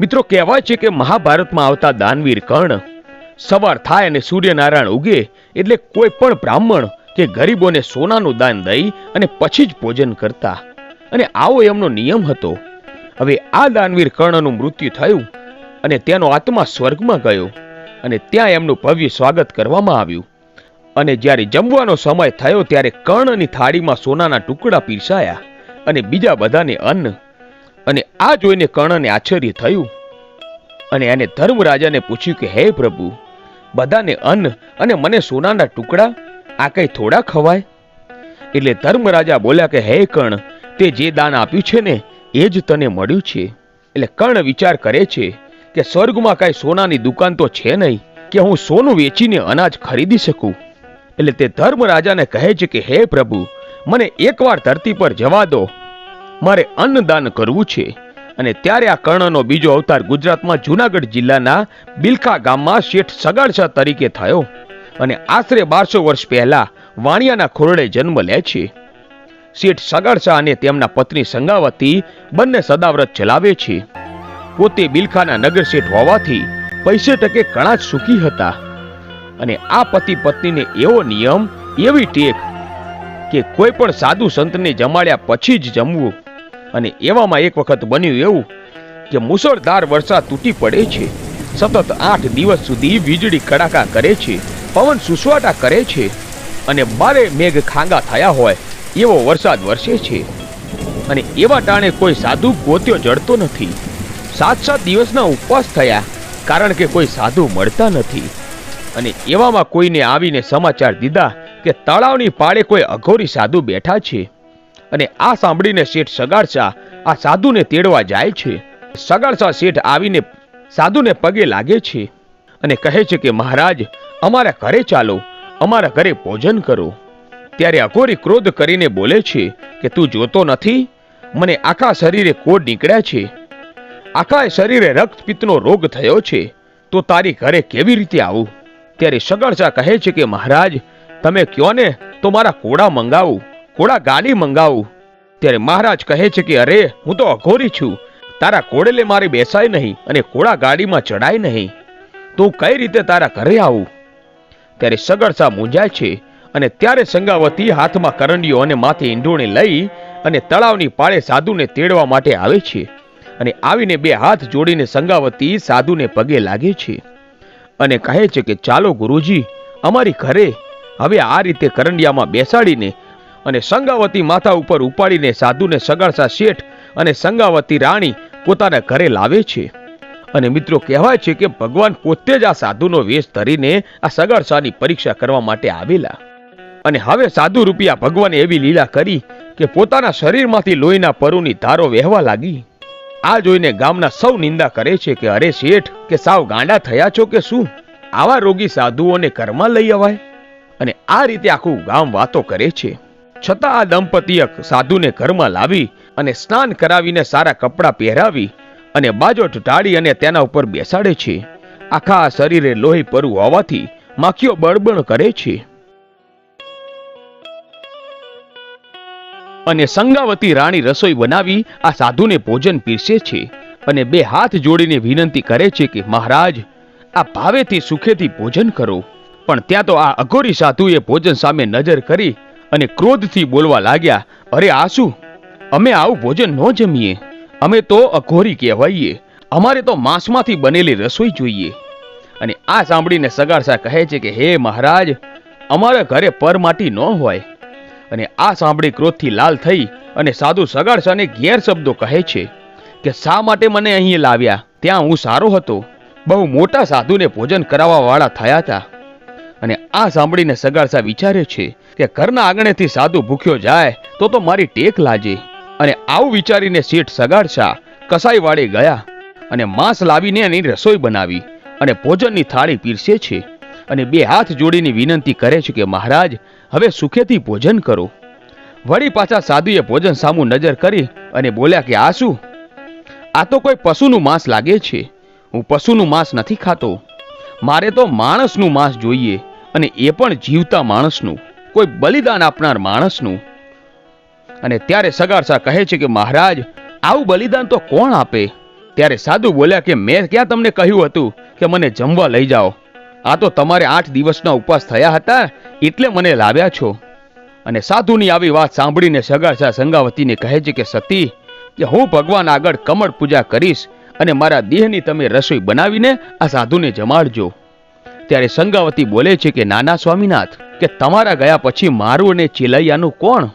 મિત્રો, કહેવાય છે કે મહાભારતમાં આવતા દાનવીર કર્ણ સવાર થાય અને સૂર્યનારાયણ ઉગે એટલે કોઈ પણ બ્રાહ્મણ કે ગરીબોને સોનાનું દાન દઈ અને પછી જ ભોજન કરતા. અને આવો એમનો નિયમ હતો. હવે આ દાનવીર કર્ણનું મૃત્યુ થયું અને તેનો આત્મા સ્વર્ગમાં ગયો અને ત્યાં એમનું ભવ્ય સ્વાગત કરવામાં આવ્યું. અને જ્યારે જમવાનો સમય થયો ત્યારે કર્ણની થાળીમાં સોનાના ટુકડા પીરસાયા અને બીજા બધાને અન્ન અને આ જોઈને કર્ણને આશ્ચર્ય થયું. અને એને ધર્મરાજાને પૂછ્યું કે, હે પ્રભુ, બધાને અન્ન અને મને સોનાના ટુકડા, આ કઈ થોડા ખવાય? એટલે ધર્મરાજા બોલ્યા કે, હે કર્ણ, તે જે દાન આપ્યું છે ને, એ જ તને મળ્યું છે. એટલે કર્ણ વિચાર કરે છે કે, સ્વર્ગમાં કાંઈ સોનાની દુકાન તો છે નહીં, કે હું સોનું વેચીને અનાજ ખરીદી શકું? એટલે તે ધર્મરાજાને કહે છે કે, હે પ્રભુ, મને એકવાર ધરતી પર જવા દો મારે અન્નદાન કરવું છે. અને ત્યારે આ કર્ણનો બીજો અવતાર ગુજરાતમાં જુનાગઢ જિલ્લાના બિલખા ગામમાં શેઠ સગાડશા તરીકે થયો અને આશરે બારસો વર્ષ પહેલા વાણિયાના ખોરડે જન્મ લે છે. શેઠ સગાડશા અને તેમના પત્ની સંગાવતી બંને સદાવ્રત ચલાવે છે. પોતે બિલખાના નગર શેઠ હોવાથી પૈસે ટકે ઘણા જ સુખી હતા. અને આ પતિ પત્નીને એવો નિયમ, એવી ટેક કે કોઈ પણ સાધુ સંતને જમાડ્યા પછી જ જમવું અને એવામાં એક વખત બન્યું એવું કે મુસળધાર વરસાદ તૂટી પડે છે. સતત આઠ દિવસ સુધી વીજળી કડાકા કરે છે, પવન સુસવાટા કરે છે અને બારે મેઘ ખાંગા થયા હોય એવો વરસાદ વરસે છે. અને એવા ટાણે કોઈ સાધુ ગોત્યો જડતો નથી. સાત સાત દિવસના ઉપવાસ થયા કારણ કે કોઈ સાધુ મળતા નથી. અને એવામાં કોઈને આવીને સમાચાર દીધા કે તળાવની પાળે કોઈ અઘોરી સાધુ બેઠા છે. અને આ સાંભળીને શેઠ સગાડશા, આ સાધુને તેડવા જાય છે. સગાડશા શેઠ આવીને સાધુને પગે લાગે છે અને કહે છે કે, મહારાજ, અમારા ઘરે ચાલો, અમારા ઘરે ભોજન કરો. ત્યારે અઘોરી ક્રોધ કરીને બોલે છે કે, તું જોતો નથી? મને આખા શરીરે કોડ નીકળ્યા છે. આખા શરીરે રક્તપિત્તનો રોગ થયો છે. તો તારી ઘરે કેવી રીતે આવું? ત્યારે સગડશા કહે છે કે, મહારાજ, તમે કયો ને તો મારા કોડા મંગાવું? કોડા ગાડી મંગાવું. ત્યારે મહારાજ કહે છે કે, અરે, હું તો અઘોરી છું. તારા કોડેલે મારે બેસાય નહીં અને કોડા ગાડીમાં ચડાય નહીં. તો કઈ રીતે તારા ઘરે આવું? ત્યારે સગડસા મૂંઝાય છે અને ત્યારે સંગાવતી હાથમાં કરંડીઓ અને માથે ઈંડોણી લઈ અને તળાવની પાળે સાધુને તેડવા માટે આવે છે અને આવીને બે હાથ જોડીને સંગાવતી સાધુને પગે લાગે છે અને કહે છે કે, ચાલો ગુરુજી, અમારી ઘરે હવે આ રીતે કરંડિયામાં બેસાડીને અને સંગાવતી માથા ઉપર ઉપાડીને સાધુને સગાડસા શેઠ અને સંગાવતી રાણી પોતાના ઘરે લાવે છે. અને મિત્રો, કહેવાય છે કે ભગવાન પોતે જ આ સાધુનો વેશ ધરીને આ સગાડસાની પરીક્ષા કરવા માટે આવેલા. અને હવે સાધુ રૂપિયા ભગવાને એવી લીલા કરી કે પોતાના શરીરમાંથી લોહીના પરુની ધારો વહેવા લાગી. આ જોઈને ગામના સૌ નિંદા કરે છે કે અરે શેઠ, કે સાવ ગાંડા થયા છો કે શું? આવા રોગી સાધુઓને ઘરમાં લઈ અવાય? અને આ રીતે આખું ગામ વાતો કરે છે. છતાં આ દંપતીએ સાધુને ઘરમાં લાવી અને સ્નાન કરાવીને સારા કપડાં પહેરાવી અને બાજોટ ટાળી અને તેના ઉપર બેસાડે છે. આખા શરીરે લોહી પરુ હોવાથી માખીઓ બળબણ કરે છે. અને સંગાવતી રાણી રસોઈ બનાવી આ સાધુને ભોજન પીરસે છે અને બે હાથ જોડીને વિનંતી કરે છે કે, મહારાજ, આ ભાવેથી સુખેથી ભોજન કરો. પણ ત્યાં તો આ અઘોરી સાધુએ ભોજન સામે નજર કરી અને ક્રોધથી બોલવા લાગ્યા, અરે આ શું અમે આવું ભોજન ન જમીએ. અમે તો અઘોરી કહેવાઈએ. અમારે તો માંસમાંથી બનેલી રસોઈ જોઈએ. અને આ સાંભળીને સગારસા કહે છે કે, હે મહારાજ, અમારા ઘરે પરમાટી ન હોય. અને આ સાંભળી ક્રોધથી લાલ થઈ અને સાધુ સગાડસાને ગેર શબ્દો કહે છે કે, શા માટે મને અહીં લાવ્યા? ત્યાં હું સારો હતો. બહુ મોટા સાધુને ભોજન કરાવવા વાળા થયા હતા. અને આ સાંભળીને સગાડસા વિચારે છે કે ઘરના આંગણેથી સાધુ ભૂખ્યો જાય તો તો મારી ટેક લાજે. અને આવું વિચારીને શેઠ સગાડશા કસાઈ વાળે ગયા અને માંસ લાવીને એની રસોઈ બનાવી અને ભોજનની થાળી પીરસે છે. અને બે હાથ જોડીની વિનંતી કરે છે કે મહારાજ, હવે સુખેથી ભોજન કરો. વળી પાછા સાધુએ ભોજન સામું નજર કરી અને બોલ્યા કે આ શું આ તો કોઈ પશુનું માંસ લાગે છે. હું પશુનું માંસ નથી ખાતો. મારે તો માણસનું માંસ જોઈએ. અને એ પણ જીવતા માણસનું, કોઈ બલિદાન આપનાર માણસનું. અને ત્યારે સગારસા કહે છે કે, મહારાજ, આવું બલિદાન તો કોણ આપે? ત્યારે સાધુ બોલ્યા કે, મેં ક્યાં તમને કહ્યું હતું કે મને જમવા લઈ જાઓ? આ તો તમારે આઠ દિવસના ઉપવાસ થયા હતા, એટલે મને લાવ્યા છો. અને સાધુની આવી વાત સાંભળીને સગારસા સંગાવતીને કહે છે કે, સતી, કે હું ભગવાન આગળ કમળ પૂજા કરીશ અને મારા દેહની તમે રસોઈ બનાવીને આ સાધુને જમાડજો. ત્યારે સંગાવતી બોલે છે કે, નાના સ્વામીનાથ, કે તમારા ગયા પછી મારું અને ચિલૈયાનું કોણ?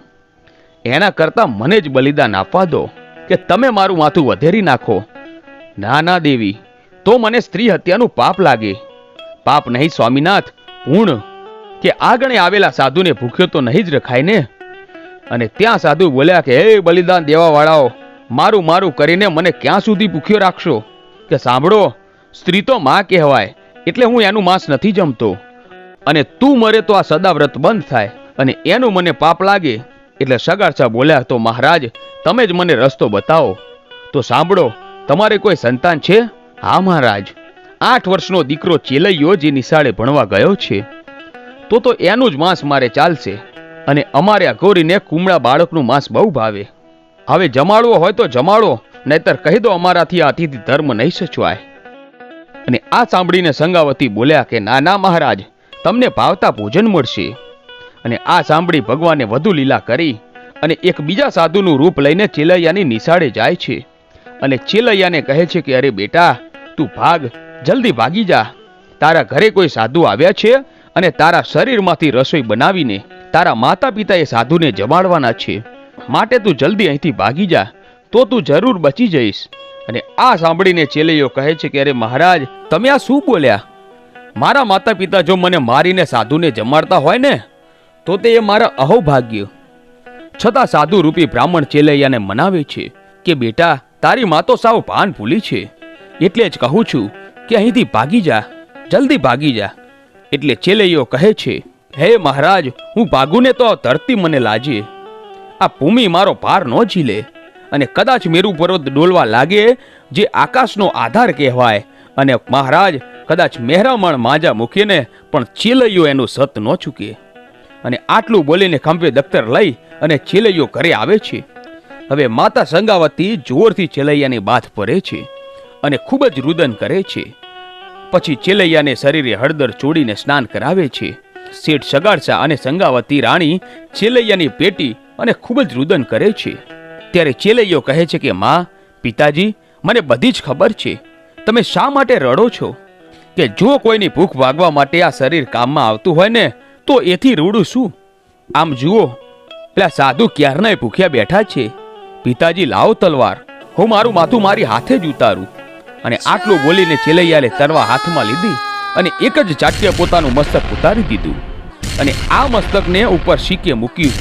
એના કરતાં મને જ બલિદાન આપવા દો, કે તમે મારું માથું વધેરી નાખો. ના ના, દેવી. તો મને સ્ત્રી હત્યાનું પાપ લાગે. પાપ નહીં, સ્વામીનાથ. પૂર્ણ. કે આગણે આવેલા સાધુને ભૂખ્યો તો નહીં જ રખાય ને? અને ત્યાં સાધુ બોલ્યા કે, હે બલિદાન દેવાવાળાઓ, મારું મારું કરીને મને ક્યાં સુધી ભૂખ્યો રાખશો? કે સાંભળો, સ્ત્રી તો માં કહેવાય. એટલે હું એનું માંસ નથી જમતો. અને તું મરે તો આ સદાવ્રત બંધ થાય. અને એનું મને પાપ લાગે. એટલે સગારસા બોલ્યા, તો મહારાજ, તમે જ મને રસ્તો બતાવો. તો સાંભળો, તમારે કોઈ સંતાન છે? હા, મહારાજ. આઠ વર્ષનો દીકરો ચેલૈયો જે નિશાળે ભણવા ગયો છે. તો તો એનું જ માંસ મારે ચાલશે. અને અમારે આ ગૌરીને કુમળા બાળકનું માંસ બહુ ભાવે. હવે જમાડવો હોય તો જમાડો, નહીતર કહી દો અમારાથી આ અતિથિ ધર્મ નહીં સચવાય. અને આ સાંભળીને સંગાવતી બોલ્યા કે, ના મહારાજ, તમને ભાવતા ભોજન મળશે. અને આ સાંભળી ભગવાને વધુ લીલા કરી અને એક બીજા સાધુનું રૂપ લઈને ચેલૈયાની નિશાળે જાય છે. અને ચેલૈયાને કહે છે કે, અરે બેટા, તું ભાગ, જલ્દી ભાગી જા. તારા ઘરે કોઈ સાધુ આવ્યા છે? અને તારા શરીરમાંથી રસોઈ બનાવીને તારા માતા પિતાએ સાધુને જમાડવાના છે. માટે તું જલ્દી અહીંથી ભાગી જા. તો તું જરૂર બચી જઈશ. અને આ સાંભળીને ચેલૈયો કહે છે કે, અરે મહારાજ, તમે આ શું બોલ્યા? મારા માતા પિતા જો મને મારીને સાધુને જમાડતા હોય ને, તો તે એ મારા અહોભાગ્ય. છતાં સાધુ રૂપી બ્રાહ્મણ ચેલૈયાને મનાવે છે કે, બેટા, તારી મા તો સાવ ભાન ભૂલી છે. એટલે જ કહું છું કે અહીંથી ભાગી જા, જલ્દી ભાગી જા. એટલે ચેલૈયો કહે છે, હે મહારાજ, હું ભાગુને તો ધરતી મને લાજે. આ ભૂમિ મારો ભાર ન ઝીલે. અને કદાચ મેરુ પર્વત ડોલવા લાગે, જે આકાશનો આધાર કહેવાય. અને મહારાજ, કદાચ મહેરામણ માજા મૂકીને પણ ચેલૈયો એનું સત ન ચૂકે. અને આટલું બોલીને ખંભે દફતર લઈ અને ચેલૈયો ઘરે આવે છે. હવે માતા સંગાવતી જોરથી ચેલૈયાની બાથ ભરે છે અને ખૂબ જ રુદન કરે છે. પછી ચેલૈયાને શરીરે હળદર ચોડીને સ્નાન કરાવે છે. શેઠ સગાડસા અને સંગાવતી રાણી ચેલૈયાની પેટી અને ખૂબ જ રુદન કરે છે. ત્યારે ચેલૈયો કહે છે કે, માં, પિતાજી, મને બધી જ ખબર છે. તમે શા માટે રડો છો? કે જો કોઈની ભૂખ ભાગવા માટે આ શરીર કામમાં આવતું હોય ને, તો એથી રૂડું શું? આમ જુઓ, પેલા સાધુ ક્યારનાય ભૂખ્યા બેઠા છે? પિતાજી, લાવો તલવાર. હું મારું માથું મારી હાથે જ ઉતારું. અને આટલું બોલીને ચેલૈયાલે તરવા હાથમાં લીધી અને એક જ ચાટ્ય પોતાનું મસ્તક ઉતારી દીધું. અને આ મસ્તકને ઉપર શીકે મૂક્યું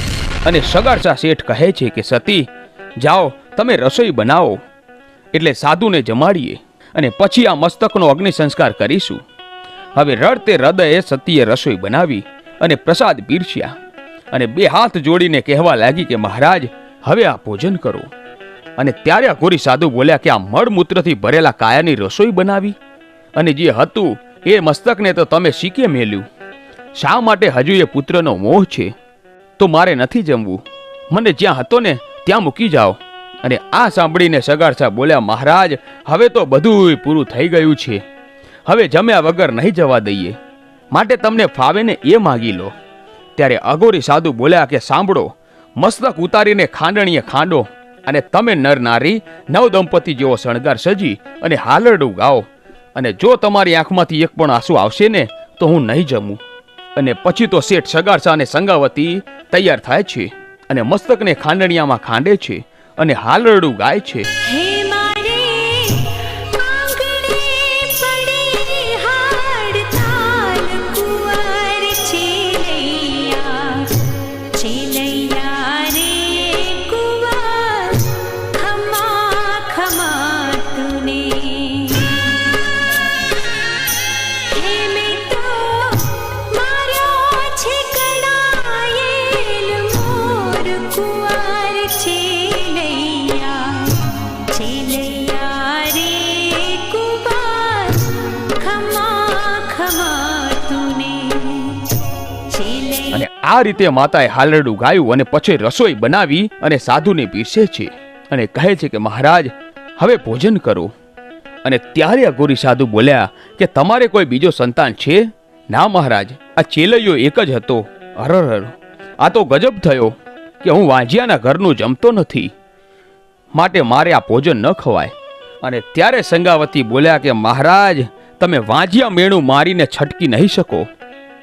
અને સગારસા શેઠ કહે છે કે, સતી જાઓ, તમે રસોઈ બનાવો. એટલે સાધુને જમાડીએ અને પછી આ મસ્તકનો અગ્નિ સંસ્કાર કરીશું. હવે રડતે હૃદયે સતીએ રસોઈ બનાવી અને પ્રસાદ પીરસ્યા અને બે હાથ જોડીને કહેવા લાગી કે મહારાજ, હવે આ ભોજન કરો. અને ત્યારે આ ગોરી સાધુ બોલ્યા કે આ મળમૂત્રથી ભરેલા કાયાની રસોઈ બનાવી અને જે હતું એ મસ્તકને તો તમે શીખે મેલ્યું. શા માટે હજુ એ પુત્રનો મોહ છે? તો મારે નથી જમવું. મને જ્યાં હતો ને ત્યાં મૂકી જાઓ. અને આ સાંભળીને સગારસા બોલ્યા, મહારાજ, હવે તો બધું પૂરું થઈ ગયું છે. હવે જમ્યા વગર નહીં જવા દઈએ. માટે તમને ફાવે ને એ માગી લો. ત્યારે અઘોરી સાધુ બોલ્યા કે, સાંભળો, મસ્તક ઉતારીને ખાંડણીએ ખાંડો અને તમે નર નારી, નવ દંપતી જેવો શણગાર સજી અને હાલરડું ગાઓ. અને જો તમારી આંખમાંથી એક પણ આંસુ આવશે ને, તો હું નહીં જમું. અને પછી તો શેઠ સગારસા અને સંગાવતી તૈયાર થાય છે. અને મસ્તકને ખાંડણિયામાં ખાંડે છે અને હાલરડું ગાય છે. હે આ રીતે માતાએ હાલરડું ગાયું અને પછી રસોઈ બનાવી અને સાધુને પીરસે છે અને કહે છે કે, મહારાજ, હવે ભોજન કરો. અને ત્યારે અઘોરી સાધુ બોલ્યા કે, તમારે કોઈ બીજો સંતાન છે? ના, મહારાજ, આ ચેલૈયો એક જ હતો. હરર આ તો ગજબ થયો કે હું વાંજિયાના ઘરનું જમતો નથી. માટે મારે આ ભોજન ન ખવાય. અને ત્યારે સંગાવતી બોલ્યા કે, મહારાજ, તમે વાંજિયા મેણું મારીને છટકી નહીં શકો.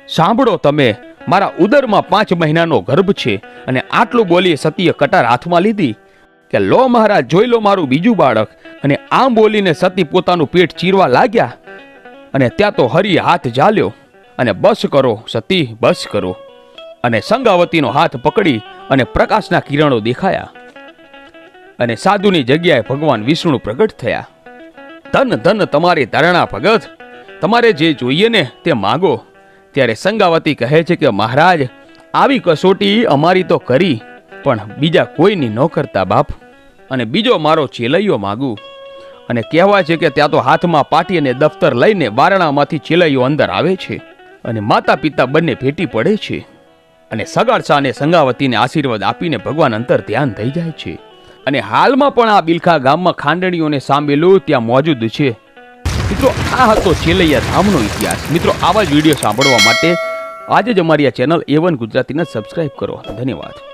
સાંભળો તમે મારા ઉદરમાં પાંચ મહિનાનો ગર્ભ છે અને આટલું બોલી સતીએ કટાર હાથમાં લીધી કે લો મહારાજ, જોઈ લો મારું બીજું બાળક. અને આમ બોલીને સતી પોતાનું પેટ ચીરવા લાગ્યા અને ત્યાં તો હરિ હાથ ઝાલ્યો અને બસ કરો, સતી, બસ કરો. અને સંગાવતીનો હાથ પકડી અને પ્રકાશના કિરણો દેખાયા. અને સાધુની જગ્યાએ ભગવાન વિષ્ણુ પ્રગટ થયા. ધન ધન, તમારી ધારણા ભગત. તમારે જે જોઈએ ને તે માગો. ત્યારે સંગાવતી કહે છે કે, મહારાજ, આવી કસોટી અમારી તો કરી, પણ બીજા કોઈની ન કરતા બાપ. અને બીજો મારો ચેલૈયો માગું. અને કહેવાય છે કે, ત્યાં તો હાથમાં પાટી અને દફતર લઈને વારણામાંથી ચેલૈયો અંદર આવે છે અને માતા પિતા બંને ભેટી પડે છે. અને સગાડસા અને સંગાવતીને આશીર્વાદ આપીને ભગવાન અંતર ધ્યાન થઈ જાય છે. અને હાલમાં પણ આ બિલખા ગામમાં ખાંડણીઓને સાંભેલું ત્યાં મોજૂદ છે. મિત્રો, આ હતો છેલ્લૈયા ધામનો ઇતિહાસ. મિત્રો, આવા જ વીડિયો સાંભળવા માટે આજે જ અમારી આ ચેનલ એવન વન ગુજરાતીને સબસ્ક્રાઇબ કરો. ધન્યવાદ.